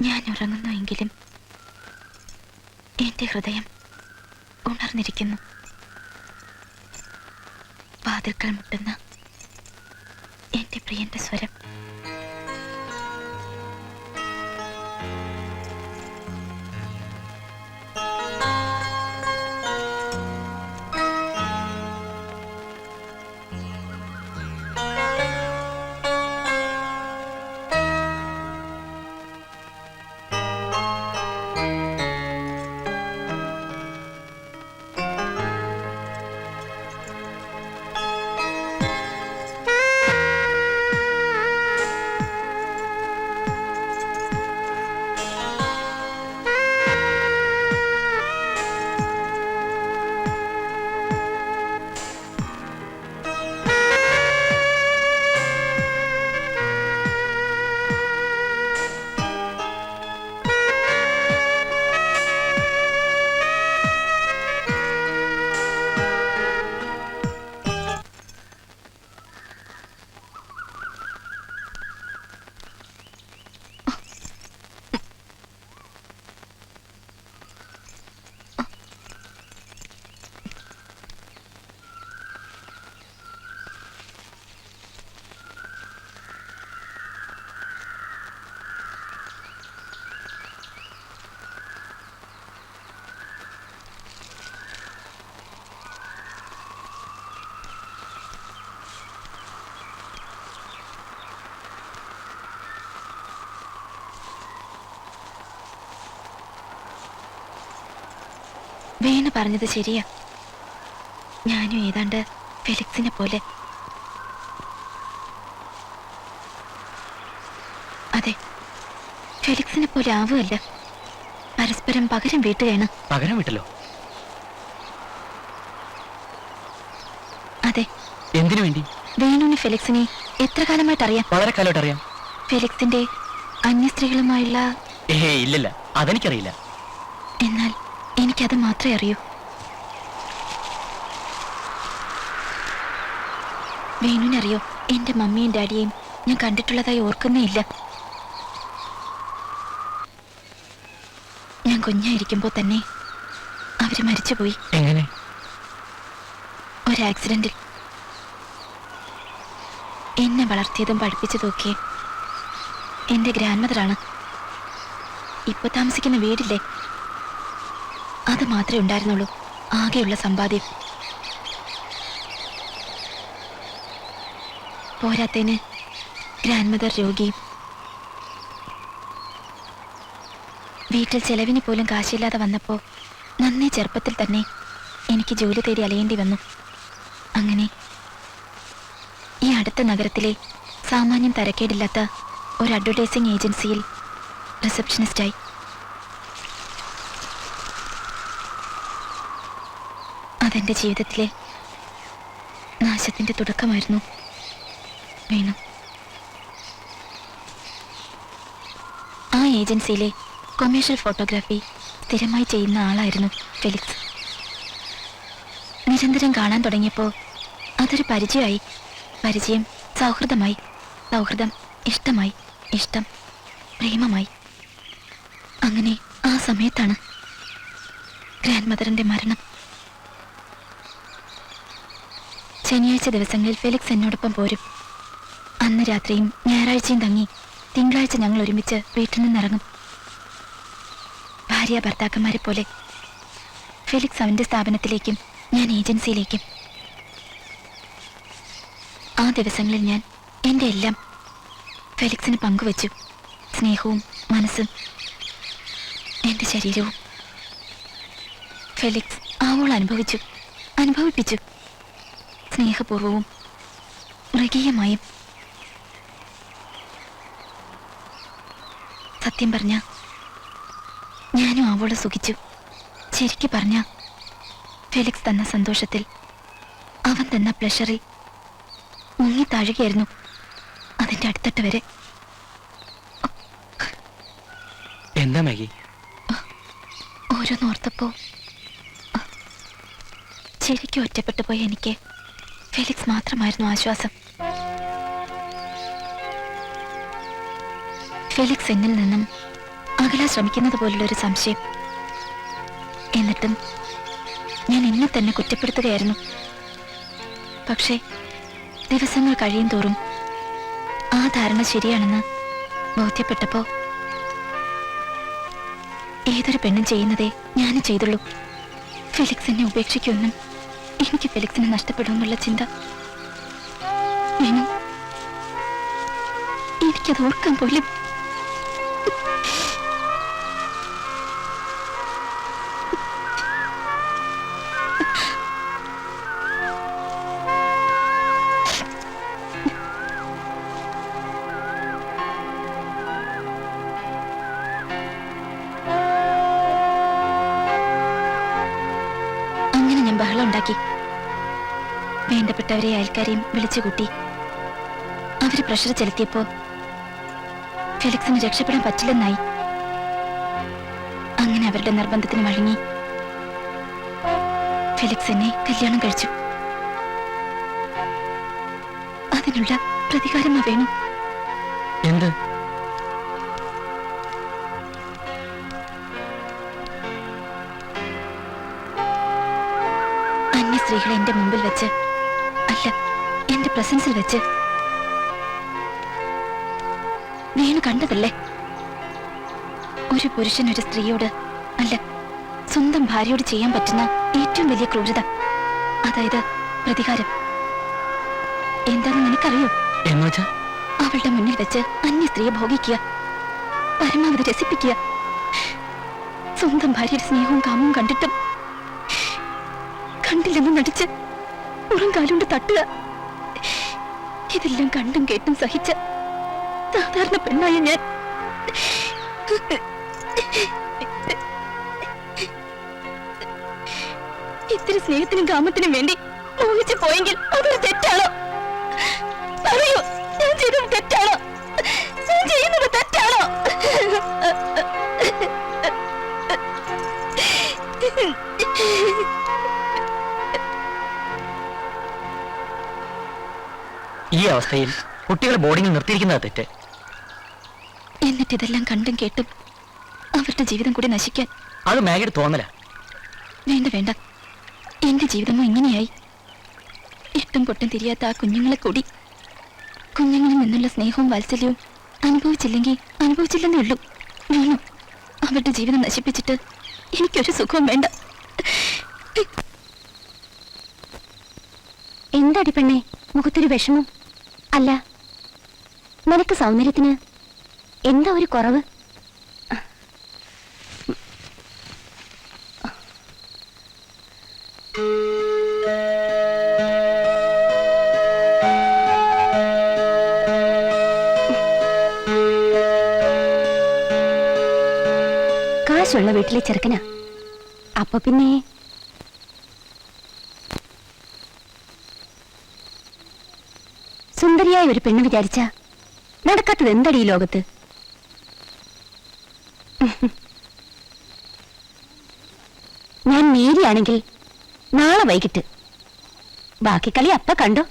ഞാൻ ഉറങ്ങുന്നുവെങ്കിലും എന്റെ ഹൃദയം ഉണർന്നിരിക്കുന്നു. വാതിൽക്കൽ മുട്ടുന്ന എന്റെ പ്രിയന്റെ സ്വരം വേണു പറഞ്ഞത് ശരിയാ. ഞാനും ഏതാണ്ട് ഫെലിക്സിനെ പോലെ. അതെ ഫെലിക്സിനെ പോലെ ആവുമല്ല പരസ്പരം പകരം വീട്ടുകയാണ്. പകരം വിട്ടല്ലോ അതെ. എന്തിനു വേണ്ടി? വേണുവിന് ഫെലിക്സിനെ എത്ര കാലമായിട്ട് അറിയാം വളരെ കാലമായിട്ട് അറിയാം ഫെലിക്സിന്റെ അന്യ സ്ത്രീകളുമായുള്ള ഏഹേ ഇല്ലില്ല. അതെനിക്കറിയില്ല. എനിക്കത് മാത്രമേ അറിയൂ. വേണുവിനറിയോ? എന്റെ മമ്മിയും ഡാഡിയെയും ഞാൻ കണ്ടിട്ടുള്ളതായി ഓർക്കുന്നേ ഇല്ല. ഞാൻ കുഞ്ഞായിരിക്കുമ്പോൾ തന്നെ അവർ മരിച്ചുപോയി. എങ്ങനെ? ഒരു ആക്സിഡന്റിൽ എന്നെ വളർത്തിയതും പഠിപ്പിച്ചതൊക്കെ എന്റെ ഗ്രാൻഡ് മദറാണ് ഇപ്പൊ താമസിക്കുന്ന വീടില്ലേ? അത് മാത്രമേ ഉണ്ടായിരുന്നുള്ളൂ. ആകെയുള്ള സമ്പാദ്യം. പോരാത്തേന് ഗ്രാൻഡ് മദർ രോഗിയും വീട്ടിൽ ചെലവിന് പോലും കാശില്ലാതെ വന്നപ്പോൾ നന്നേ ചെറുപ്പത്തിൽ തന്നെ എനിക്ക് ജോലി തേടി അലയേണ്ടി വന്നു. അങ്ങനെ ഈ അടുത്ത നഗരത്തിലെ സാമാന്യം തരക്കേടില്ലാത്ത ഒരു അഡ്വർടൈസിംഗ് ഏജൻസിയിൽ റിസപ്ഷനിസ്റ്റായി അതെന്റെ ജീവിതത്തിലെ നാശത്തിന്റെ തുടക്കമായിരുന്നു. വേണു. ആ ഏജൻസിയിലെ കൊമേഴ്ഷ്യൽ ഫോട്ടോഗ്രാഫി സ്ഥിരമായി ചെയ്യുന്ന ആളായിരുന്നു ഫെലിക്സ്. നിരന്തരം കാണാൻ തുടങ്ങിയപ്പോൾ അതൊരു പരിചയമായി. പരിചയം സൗഹൃദമായി. സൗഹൃദം ഇഷ്ടമായി. ഇഷ്ടം പ്രേമമായി. അങ്ങനെ ആ സമയത്താണ് ഗ്രാൻഡ് മദറിന്റെ മരണം. ശനിയാഴ്ച ദിവസങ്ങളിൽ ഫെലിക്സ് എന്നോടൊപ്പം പോരും. അന്ന് രാത്രിയും ഞായറാഴ്ചയും തങ്ങി തിങ്കളാഴ്ച ഞങ്ങൾ ഒരുമിച്ച് വീട്ടിൽ നിന്നിറങ്ങും. ഭാര്യ ഭർത്താക്കന്മാരെ പോലെ ഫെലിക്സ് അവന്റെ സ്ഥാപനത്തിലേക്കും ഞാൻ ഏജൻസിയിലേക്കും. ആ ദിവസങ്ങളിൽ ഞാൻ എന്റെ എല്ലാം ഫെലിക്സിന് പങ്കുവച്ചു. സ്നേഹവും മനസ്സും എന്റെ ശരീരവും. ഫെലിക്സ് ആവോൾ അനുഭവിച്ചു അനുഭവിപ്പിച്ചു. സ്നേഹപൂർവവും മൃഗീയമായും. സത്യം പറഞ്ഞ ഞാനും അവളെ സുഖിച്ചു. ശരിക്കു പറഞ്ഞ ഫെലിക്സ് തന്ന സന്തോഷത്തിൽ അവൻ തന്ന പ്ലഷറിൽ മുങ്ങി താഴുകയായിരുന്നു അതിന്റെ അടുത്തട്ട് വരെ. എന്താ മാഗി? ഓരോന്നോർത്തപ്പോ ശരിക്കും ഒറ്റപ്പെട്ടു പോയി എനിക്ക്. ഫെലിക്സ് മാത്രമായിരുന്നു ആശ്വാസം. ഫെലിക്സ് എന്നിൽ നിന്നും അകലാൻ ശ്രമിക്കുന്നത് പോലുള്ള ഒരു സംശയം. എന്നിട്ടും ഞാൻ എന്നെ തന്നെ കുറ്റപ്പെടുത്തുകയായിരുന്നു. പക്ഷേ ദിവസങ്ങൾ കഴിയും തോറും ആ ധാരണ ശരിയാണെന്ന് ബോധ്യപ്പെട്ടപ്പോ ഏതൊരു പെണ്ണും ചെയ്യുന്നതേ ഞാനും ചെയ്തുള്ളൂ. ഫെലിക്സ് എന്നെ ഉപേക്ഷിക്കുമെന്നും എനിക്ക് ഫെലിക്സിനെ നഷ്ടപ്പെടുമെന്നുള്ള ചിന്ത എനിക്കത് ഓർക്കാൻ പോലും ഞാൻ ബഹളം ഉണ്ടാക്കി. വേണ്ടപ്പെട്ടവരെ അയൽക്കാരെയും വിളിച്ചുകൂട്ടി അവർ പ്രഷർ ചെലുത്തിയപ്പോ ഫെലിക്സിന് രക്ഷപ്പെടാൻ പറ്റില്ലെന്നായി. അങ്ങനെ അവരുടെ നിർബന്ധത്തിന് വഴങ്ങി ഫെലിക്സ് എന്നെ കല്യാണം കഴിച്ചു. അതിനുള്ള പ്രതികാരമാ വേണം. എന്ത്? അന്യ സ്ത്രീകളെ എന്റെ മുമ്പിൽ വെച്ച് അല്ല എന്റെ പ്രസൻസിൽ വെച്ച്. വേണു കണ്ടതല്ലേ? ഒരു പുരുഷൻ ഒരു സ്ത്രീയോട് അല്ല സ്വന്തം ഭാര്യയോട് ചെയ്യാൻ പറ്റുന്ന ഏറ്റവും വലിയ ക്രൂരത. അതായത് പ്രതികാരം. എന്താണെന്ന് നിനക്കറിയോ? അവളുടെ മുന്നിൽ വെച്ച് അന്യ സ്ത്രീയെ ഭോഗിക്കുക പരമാവധി രസിപ്പിക്കുക. സ്വന്തം ഭാര്യയുടെ സ്നേഹവും കാമവും കണ്ടിട്ടും കണ്ടില്ലെന്ന് നടിച്ച് പുറം കാലുകൊണ്ട് തട്ടുക. ഇതെല്ലാം കണ്ടും കേട്ടും സഹിച്ച സാധാരണ പെണ്ണായ ഞാൻ. ഇത്തിരി സ്നേഹത്തിനും കാമത്തിനും വേണ്ടി മോഹിച്ചു പോയെങ്കിൽ അതൊരു തെറ്റാണോ? പറയൂ ഞാൻ ചെയ്തത് തെറ്റാണോ? ഞാൻ ചെയ്യുന്നത് തെറ്റാണോ? ഈ അവസ്ഥയിൽ കുട്ടികളെ ബോർഡിങ്ങിൽ നിർത്തിയിരിക്കുന്നത് തെറ്റ്. എന്നിട്ട് ഇതെല്ലാം കണ്ടും കേട്ടും അവരുടെ ജീവിതം കൂടി നശിക്കാൻ അത് മാഗിയുടെ തോന്നല. വേണ്ട വേണ്ട. എന്റെ ജീവിതമോ ഇങ്ങനെയായി. എട്ടും പൊട്ടും തിരിയാത്ത ആ കുഞ്ഞുങ്ങളെ കൂടി കുഞ്ഞുങ്ങളിൽ നിന്നുള്ള സ്നേഹവും വാത്സല്യവും അനുഭവിച്ചില്ലെങ്കിൽ അനുഭവിച്ചില്ലെന്നേ ഉള്ളൂ. വേണു? അവരുടെ ജീവിതം നശിപ്പിച്ചിട്ട് എനിക്കൊരു സുഖവും വേണ്ട. എന്താടി പെണ്ണേ? മുഖത്തൊരു വിഷമം. അല്ല നിനക്ക് സൗന്ദര്യത്തിന് എന്താ ഒരു കുറവ്? കാശുള്ള വീട്ടിലെ ചെറുക്കനാ. അപ്പൊ പിന്നെ സുന്ദരിയായ ഒരു പെണ്ണ് വിചാരിച്ച നടക്കാത്തത് എന്തടി ഈ ലോകത്ത്? ഞാൻ നേരിയാണെങ്കിൽ നാളെ വൈകിട്ട്. ബാക്കി കളി അപ്പ കണ്ടോ?